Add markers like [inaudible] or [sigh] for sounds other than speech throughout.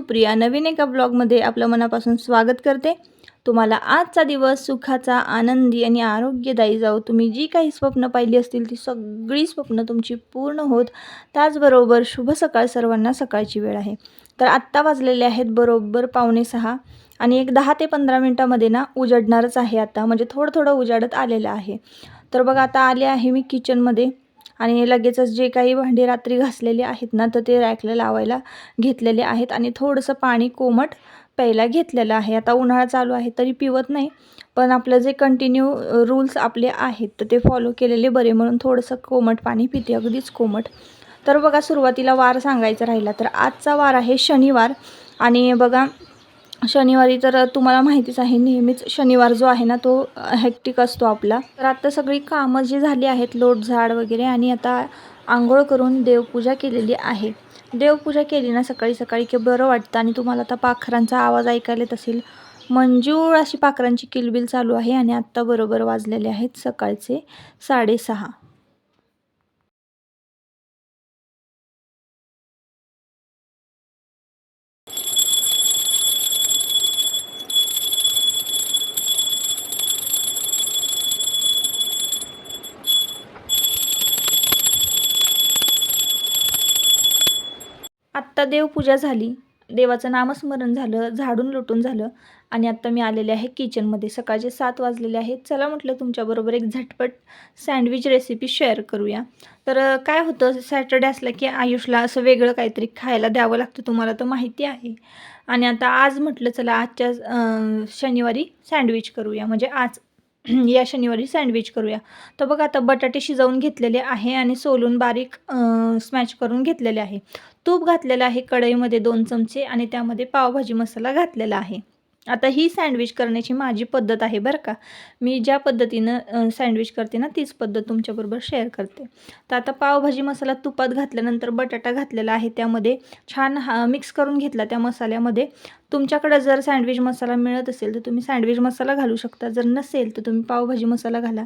सुप्रिया नवीन एका ब्लॉगमध्ये आपलं मनापासून स्वागत करते. तुम्हाला आजचा दिवस सुखाचा आनंदी आणि आरोग्यदायी जाऊ तुम्ही जी काही स्वप्न पाहिली असतील ती सगळी स्वप्न तुमची पूर्ण होत. त्याचबरोबर शुभ सकाळ सर्वांना सकाळची वेळ आहे. तर आत्ता वाजलेले आहेत बरोबर पावणे सहा आणि एक दहा ते पंधरा मिनटामध्ये ना उजडणारच आहे आता. म्हणजे थोडं थोडं उजाडत आलेलं आहे. तर बघा आता आले आहे मी किचनमध्ये आणि लगेचच जे काही भांडी रात्री घासलेली आहेत ना तर ते रॅकला लावायला घेतलेले आहेत आणि थोडंसं पाणी कोमट प्यायला घेतलेलं आहे. आता उन्हाळा चालू आहे तरी पिवत नाही पण आपलं जे कंटिन्यू रूल्स आपले आहेत तर ते फॉलो केलेले बरे. म्हणून थोडंसं कोमट पाणी पिते अगदीच कोमट. तर बघा सुरुवातीला वार सांगायचा राहिला तर आजचा वार आहे शनिवार. आणि बघा शनिवारी तर तुम्हाला माहितीच आहे नेहमीच शनिवार जो आहे ना तो हेक्टिक असतो आपला. तर आता सगळी कामं जी झाली आहेत लोट झाड वगैरे आणि आता आंघोळ करून देवपूजा केलेली आहे. देवपूजा केली ना सकाळी सकाळी की बरं वाटतं. आणि तुम्हाला आता पाखरांचा आवाज ऐकायला येत असेल. मंजूळ अशी पाखरांची किलबिल चालू आहे आणि आत्ता बरोबर वाजलेले आहेत सकाळचे साडेसहा. आत्ता देवपूजा झाली. देवाचं नामस्मरण झालं झाडून लुटून झालं आणि आत्ता मी आलेले आहे किचनमध्ये. सकाळचे सात वाजलेले आहेत. चला म्हटलं तुमच्याबरोबर एक झटपट सँडविच रेसिपी शेअर करूया. तर काय होतं सॅटर्डे असलं की आयुषला असं वेगळं काहीतरी खायला द्यावं लागतं तुम्हाला तर माहिती आहे. आणि आता आज म्हटलं चला आजच्या शनिवारी सँडविच करूया. म्हणजे आज [clears throat] या शनिवारी सँडविच करूया. तर बघा आता बटाटे शिजवून घेतलेले आहे आणि सोलून बारीक स्मॅच करून घेतलेले आहे. तूप घातलेलं आहे कढईमध्ये दोन चमचे आणि त्यामध्ये पावभाजी मसाला घातलेला आहे. आता ही सँडविच करण्याची माझी पद्धत आहे बरं का. मी ज्या पद्धतीनं सँडविच करते ना तीच पद्धत तुमच्याबरोबर शेअर करते. तर आता पावभाजी मसाला तुपात घातल्यानंतर बटाटा घातलेला आहे त्यामध्ये छान हा मिक्स करून घेतला त्या मसाल्यामध्ये. तुमच्याकडं जर सँडविच मसाला मिळत असेल तर तुम्ही सँडविच मसाला घालू शकता. जर नसेल तर तुम्ही पावभाजी मसाला घाला.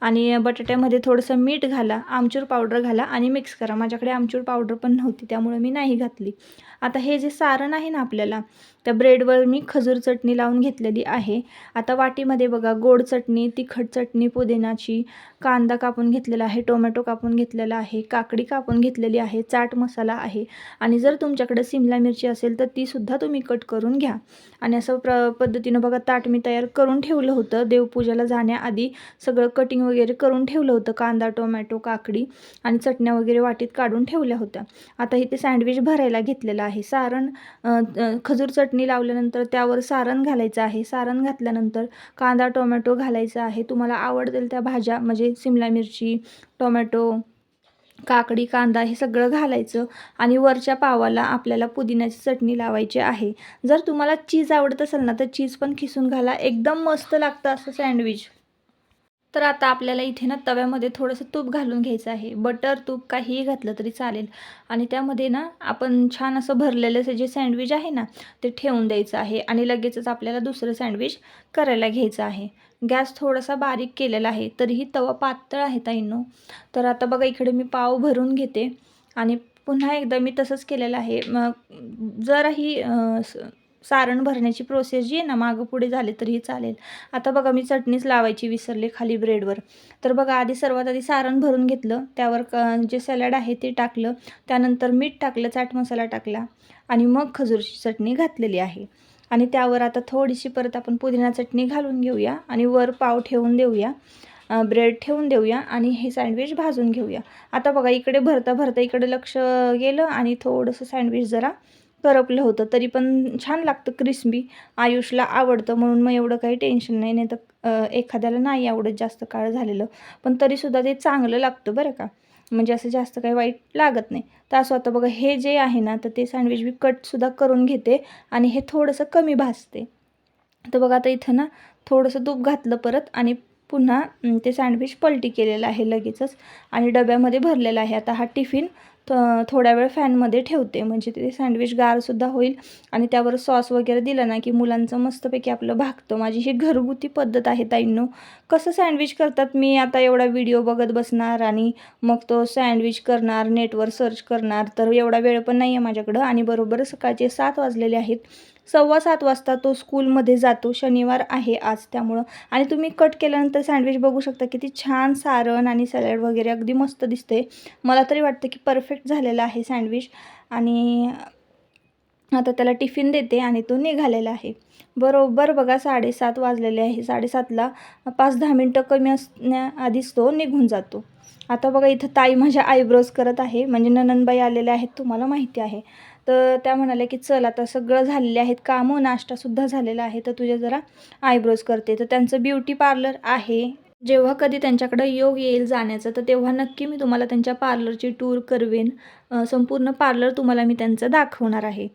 आणि बटाट्यामध्ये थोडंसं मीठ घाला आमचूर पावडर घाला आणि मिक्स करा. माझ्याकडे आमचूर पावडर पण नव्हती त्यामुळे मी नाही घातली. आता हे जे सारण आहे ना आपल्याला त्या ब्रेडवर मी खजूर चटणी लावून घेतलेली आहे. आता वाटीमध्ये बघा गोड चटणी तिखट चटणी पुदिनाची कांदा कापून घेतलेला आहे टोमॅटो कापून घेतलेला आहे काकडी कापून घेतलेली आहे चाट मसाला आहे. आणि जर तुमच्याकडे सिमला मिरची असेल तर तीसुद्धा तुम्ही कट करून घ्या. आणि असं प्र पद्धतीनं बघा ताट मी तयार करून ठेवलं होतं. देवपूजाला जाण्याआधी सगळं कटिंग वगैरे करून ठेवलं होतं कांदा टोमॅटो काकडी आणि चटण्या वगैरे वाटीत काढून ठेवल्या होत्या. आता इथे सँडविच भरायला घेतलेलं आहे. आहे. सारण खजूर चटणी लावल्यानंतर त्यावर सारण घालायचं आहे. सारण घातल्यानंतर कांदा टोमॅटो घालायचा आहे. तुम्हाला आवडतील त्या भाज्या म्हणजे सिमला मिरची टोमॅटो काकडी कांदा हे सगळं घालायचं आणि वरच्या पावाला आपल्याला पुदिन्याची चटणी लावायची आहे. जर तुम्हाला चीज आवडत असेल ना तर चीज पण खिसून घाला. एकदम मस्त लागतं असं सँडविच. तर आता आपल्याला इथे ना तव्यामध्ये थोडंसं तूप घालून घ्यायचं आहे. बटर तूप काहीही घातलं तरी चालेल. आणि त्यामध्ये ना आपण छान असं भरलेलं असं जे सँडविच आहे ना ते ठेवून द्यायचं आहे. आणि लगेचच आपल्याला दुसरं सँडविच करायला घ्यायचं आहे. गॅस थोडासा बारीक केलेला आहे तरीही तवा पातळ आहे ताईंनो. तर आता बघा इकडे मी पाव भरून घेते. आणि पुन्हा एकदा मी तसंच केलेलं आहे. मग जराही सारण भरण्याची प्रोसेस जी आहे ना मागं पुढे झाले तरीही चालेल. आता बघा मी चटणीच लावायची विसरले खाली ब्रेडवर तर बघा आधी सर्वात आधी सारण भरून घेतलं. त्यावर क जे सॅलड आहे ते टाकलं. त्यानंतर मीठ टाकलं चाट मसाला टाकला. आणि मग खजूरची चटणी घातलेली आहे. आणि त्यावर आता थोडीशी परत आपण पुदिना चटणी घालून घेऊया आणि वर पाव ठेवून देऊया. ब्रेड ठेवून देऊया आणि हे सँडविच भाजून घेऊया. आता बघा इकडे भरता भरता इकडे लक्ष गेलं आणि थोडंसं सँडविच जरा करपलं होतं. तरी पण छान लागतं क्रिस्पी. आयुषला आवडतं. म्हणून मग एवढं काही टेन्शन नाही. नाही तर एखाद्याला नाही आवडत जास्त काळ झालेलं. पण तरीसुद्धा ते चांगलं लागतं बरं का. म्हणजे असं जास्त काही वाईट लागत नाही. तर असं आता बघा हे जे आहे ना तर ते सँडविच मी कटसुद्धा करून घेते आणि हे थोडंसं कमी भासते तर बघा आता इथं ना थोडंसं तूप घातलं परत आणि पुन्हा ते सँडविच पलटी केलेलं आहे लगेचच आणि डब्यामध्ये भरलेलं आहे. आता हा टिफिन थ- थोड्या वेळ फॅनमध्ये ठेवते. म्हणजे ते सँडविच गारसुद्धा होईल आणि त्यावर सॉस वगैरे दिलं ना की मुलांचं मस्तपैकी आपलं भागतं. माझी ही घरगुती पद्धत आहे ताईंनो. कसं सँडविच करतात? मी आता एवढा व्हिडिओ बघत बसणार आणि मग तो सँडविच करणार नेटवर सर्च करणार तर एवढा वेळ पण नाही आहे माझ्याकडं. आणि बरोबर सकाळचे सात वाजलेले आहेत. सव्वा सात वाजता तो स्कूलमध्ये जातो. शनिवार आहे आज त्यामुळं. आणि तुम्ही कट केल्यानंतर सँडविच बघू शकता किती छान सारण आणि सॅलड वगैरे अगदी मस्त दिसते मला तरी वाटतं की परफेक्ट झालेलं आहे सँडविच आणि आता त्याला टिफिन देते आणि तो निघालेला आहे. बरोबर बघा साडेसात वाजलेले आहे. साडेसातला पाच दहा मिनटं कमी असण्याआधीच तो निघून जातो. आता बघा इथं ताई माझ्या आयब्रोज करत आहे. म्हणजे ननंदबाई आलेल्या आहेत तुम्हाला माहिती आहे. तर त्या म्हणाल्या की चल आता सगळं झालेले आहेत कामं नाश्तासुद्धा झालेला आहे तर तुझ्या जरा आयब्रोज करते. तर त्यांचं ब्युटी पार्लर आहे. जेव्हा कधी त्यांच्याकडं योग येईल जाण्याचं तर तेव्हा नक्की मी तुम्हाला त्यांच्या पार्लरची टूर करवेन. संपूर्ण पार्लर तुम्हाला मी त्यांचं दाखवणार आहे.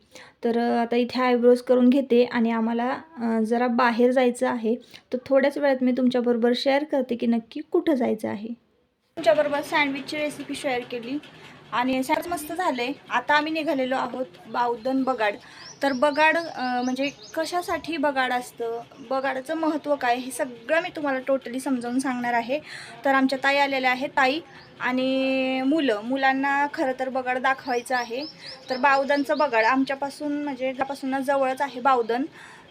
तर आता इथे आयब्रोज करून घेते आणि आम्हाला जरा बाहेर जायचं आहे. तर थोड्याच वेळात मी तुमच्याबरोबर शेअर करते की नक्की कुठं जायचं आहे. तुमच्याबरोबर सँडविचची रेसिपी शेअर केली. आणि अशाच मस्त झाले. आता आम्ही निघालेलो आहोत बावधन बगाड. तर बगाड म्हणजे कशासाठी बगाड असतं? बगाडाचं महत्त्व काय? हे सगळं मी तुम्हाला टोटली समजावून सांगणार आहे. तर आमच्या ताई आलेल्या आहेत ताई आणि मुलं. मुलांना खरं तर बगाड दाखवायचं आहे. तर बावधनचं बगाड आमच्यापासून म्हणजे त्यापासून जवळच आहे बावधन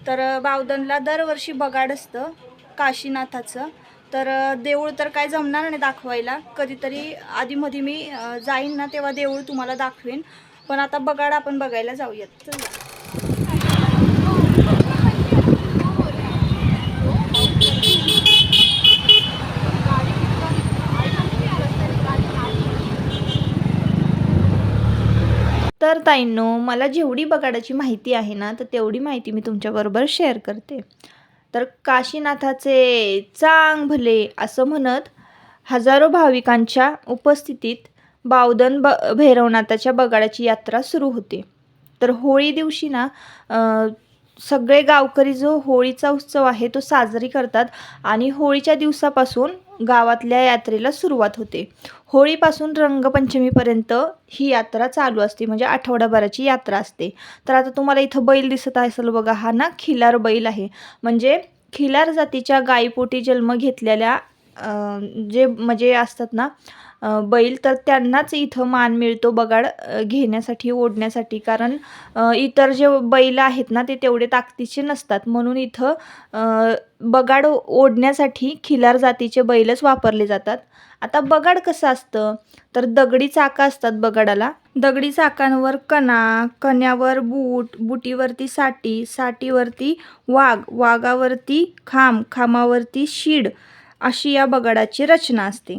तर बावदनला बावधनला दरवर्षी बगाड असतं काशीनाथाचं. तर देऊळ तर काय जमणार नाही दाखवायला. कधीतरी आधीमध्ये मी जाईन ना तेव्हा देऊळ तुम्हाला दाखवेन. पण आता बगाड आपण बघायला जाऊयात. तर ताईंनो मला जेवढी बगाडाची माहिती आहे ना तर तेवढी माहिती मी तुमच्याबरोबर शेअर करते. तर काशीनाथाचे चांग भले असं म्हणत हजारो भाविकांच्या उपस्थितीत बावधन ब भैरवनाथाच्या बगाडाची यात्रा सुरू होते. तर होळी दिवशी ना सगळे गावकरी जो होळीचा उत्सव आहे तो साजरी करतात आणि होळीच्या दिवसापासून गावातल्या यात्रेला सुरुवात होते. होळीपासून रंगपंचमीपर्यंत ही यात्रा चालू असते म्हणजे आठवडाभराची यात्रा असते. तर आता तुम्हाला इथं बैल दिसत असेल बघा हा ना खिलार बैल आहे. म्हणजे खिलार जातीच्या गायीपोटी जन्म घेतलेल्या जे म्हणजे असतात ना बैल तर त्यांनाच इथं मान मिळतो बगाड घेण्यासाठी ओढण्यासाठी. कारण इतर जे बैल आहेत ना ते तेवढे ताकदीचे नसतात. म्हणून इथं बगाड ओढण्यासाठी खिलार जातीचे बैलच वापरले जातात. आता बगाड कसं असतं? तर दगडी चाकं असतात बगाडाला. दगडी चाकांवर कणा कण्यावर बूट बुटीवरती साठी साठीवरती वाघ वाघावरती खांब खांबावरती शीड. अशी या बगाडाची रचना असते.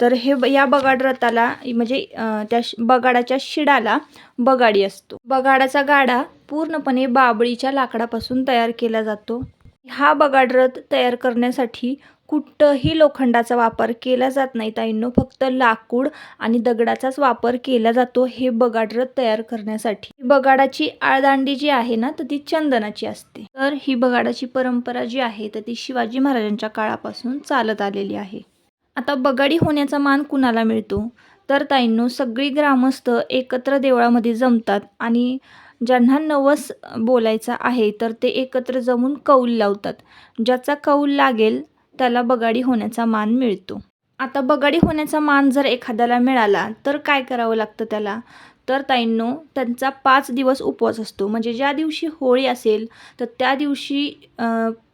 तर हे या बगाड रथाला म्हणजे त्या बगाडाच्या शिडाला बगाडी असतो. बगाडाचा गाडा पूर्णपणे बाबळीच्या लाकडापासून तयार केला जातो. हा बगाड रथ तयार करण्यासाठी कुठंही लोखंडाचा वापर केला जात नाही ताईंनो फक्त लाकूड आणि दगडाचाच वापर केला जातो हे बगाडर तयार करण्यासाठी. बगाडाची आळदांडी जी आहे ना तर ती चंदनाची असते. तर ही बगाडाची परंपरा जी आहे तर ती शिवाजी महाराजांच्या काळापासून चालत आलेली आहे. आता बगाडी होण्याचा मान कुणाला मिळतो? तर ताईंनो सगळी ग्रामस्थ एकत्र देवळामध्ये जमतात आणि ज्यांना नवस बोलायचा आहे तर ते एकत्र जमून कौल लावतात. ज्याचा कौल लागेल त्याला बगाडी होण्याचा मान मिळतो. आता बगाडी होण्याचा मान जर एखाद्याला मिळाला तर काय करावं लागतं त्याला? तर ताईंनो त्यांचा पाच दिवस उपवास असतो. म्हणजे ज्या दिवशी होळी असेल तर त्या दिवशी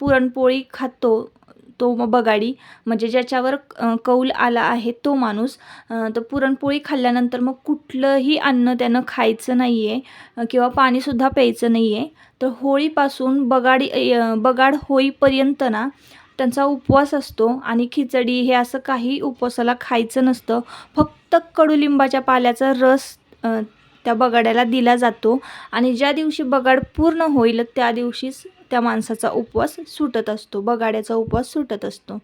पुरणपोळी खातो तो मग बगाडी. म्हणजे ज्याच्यावर कौल आला आहे तो माणूस तर पुरणपोळी खाल्ल्यानंतर मग कुठलंही अन्न त्यानं खायचं नाही आहे किंवा पाणीसुद्धा प्यायचं नाही आहे तर होळीपासून बगाडी बगाड होईपर्यंत ना त्यांचा उपवास असतो आणि खिचडी हे असं काही उपवासाला खायचं नसतं. फक्त कडुलिंबाच्या पाल्याचा रस त्या बगाड्याला दिला जातो आणि ज्या दिवशी बगाड पूर्ण होईल त्या दिवशीच त्या माणसाचा उपवास सुटत असतो बगाड्याचा उपवास सुटत असतो.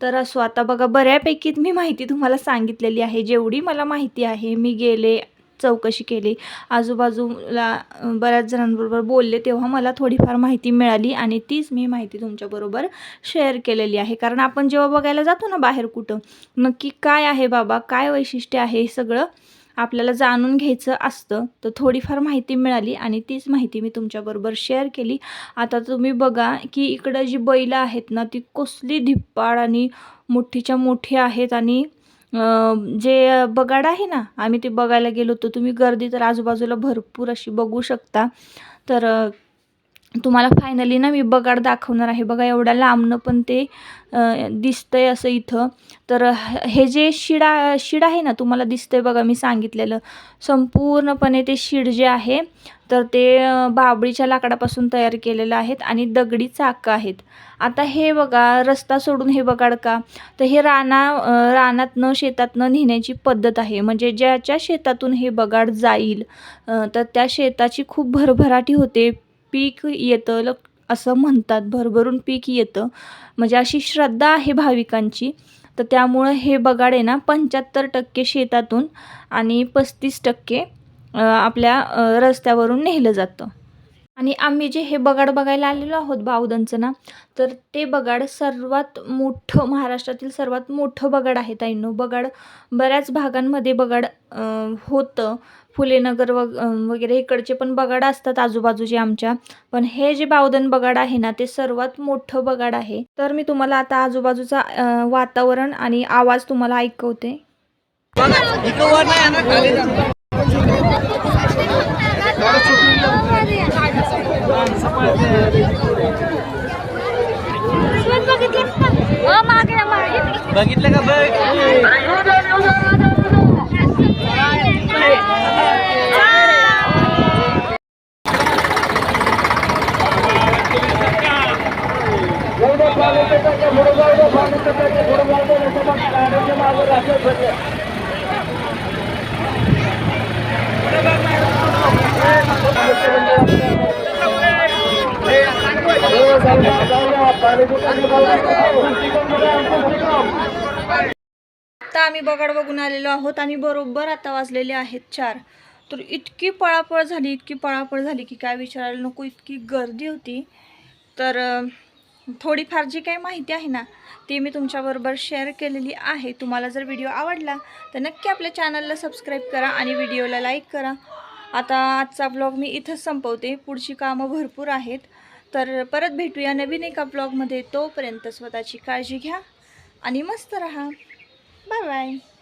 तर असो आता बघा बऱ्यापैकी मी माहिती तुम्हाला सांगितलेली आहे जेवढी मला माहिती आहे मी गेले चौकशी केली. आजूबाजूला बऱ्याच जणांबरोबर बोलले तेव्हा मला थोडीफार माहिती मिळाली आणि तीच मी माहिती तुमच्याबरोबर शेअर केलेली आहे. कारण आपण जेव्हा बघायला जातो ना बाहेर कुठं नक्की काय आहे बाबा काय वैशिष्ट्य आहे हे सगळं आपल्याला जाणून घ्यायचं असतं. तर थोडीफार माहिती मिळाली आणि तीच माहिती मी तुमच्याबरोबर शेअर केली. आता तुम्ही बघा की इकडं जी बैलं आहेत ना ती कसली धिप्पाड आणि मोठीच्या मोठी आहेत आणि जे बगाड आहे ना आम्ही ते बघायला गेलो होतो. तुम्ही गर्दी तर आजूबाजूला भरपूर अशी बघू शकता. तर तुम्हाला फायनली ना मी बगाड दाखवणार आहे. बघा एवढ्या लांबनं पण ते दिसतं दिसतंय असं इथं. तर ह- हे जे शिडा शिड आहे ना तुम्हाला दिसतंय बघा मी सांगितलेलं. संपूर्णपणे ते शिड जे आहे तर ते बाबळीच्या लाकडापासून तयार केलेलं आहेत आणि दगडी चाकं आहेत. आता हे बघा रस्ता सोडून हे बघाड का? तर हे राना रानातनं शेतातनं नेण्याची पद्धत आहे. म्हणजे ज्याच्या शेतातून हे बगाड जाईल तर त्या शेताची खूप भरभराटी होते. पीक येतं ल असं म्हणतात भरभरून पीक येतं. म्हणजे अशी श्रद्धा आहे भाविकांची. तर त्यामुळं हे बगाड आहे ना पंच्याहत्तर टक्के शेतातून आणि पस्तीस टक्के आपल्या रस्त्यावरून नेलं जातं. आणि आम्ही जे हे बगाड बघायला आलेलो आहोत बावधनचं ना तर ते बगाड सर्वात मोठं महाराष्ट्रातील सर्वात मोठं बगाड आहे ताईंनो. बगाड बऱ्याच भागांमध्ये बगाड होतं. फुलेनगर वग वगैरे इकडचे पण बगाड असतात आजूबाजूचे आमच्या. पण हे जे बावधन बगाड आहे ना ते सर्वात मोठं बगाड आहे. तर मी तुम्हाला आता आजूबाजूचा वातावरण आणि आवाज तुम्हाला ऐकवते. बघितलं का बघ आता आम्ही बगाड बघून आलेलो आहोत आणि बरोबर आता वाजलेले आहेत चार. तर इतकी पळापळ झाली इतकी पळापळ झाली की काय विचारायला नको इतकी गर्दी होती. तर थोडीफार जी काही माहिती आहे ना ती मी तुमच्याबरोबर शेअर केलेली आहे. तुम्हाला जर व्हिडिओ आवडला तर नक्की आपल्या चॅनलला सबस्क्राईब करा आणि व्हिडिओला लाईक करा. आता आजचा ब्लॉग मी इथंच संपवते. पुढची कामं भरपूर आहेत. तर परत भेटूया नवीन एका ब्लॉगमध्ये तोपर्यंत स्वतःची काळजी घ्या आणि मस्त रहा. Bye bye.